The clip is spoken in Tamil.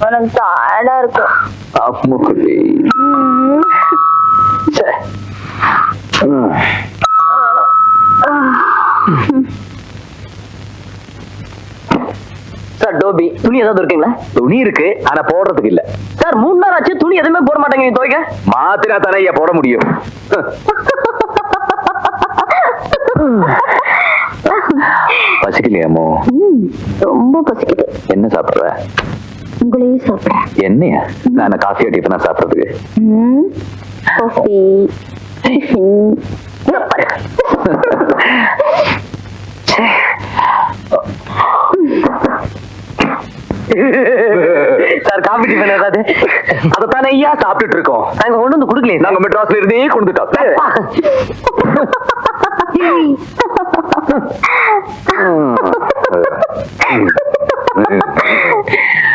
எனக்கு டயர்டா இருக்கு அம்முக்குட்டி ம். ச்சே. ம். சார் டோபி துணி ஏதாவது இருக்குங்களா? துணி இருக்கு ஆனா போடுறதுக்கு இல்ல. சார் மூணு நேரம் ஆச்சு துணி எதுவுமே போட மாட்டேங்க நீ துவைக்க? மாத்திரா தானே ஐயா போட முடியும். பசிக்கலையாமோ? ரொம்ப பசிக்குது. என்ன சாப்பிடுற? உங்களையே சாப்பிடுறேன். என்னையா? நான் காஃபி டிஃபனா சாப்பிடுறதுக்கு? காஃபி சார் காபி டிஃபன் ஏதாவது? அதத்தானே ஐயா சாப்பிட்டுட்டு இருக்கோம் நாங்க கொண்டு வந்து கொடுக்கலையே. நாங்க மெட்ராஸ்ல இருந்தே கொண்டுட்டோம்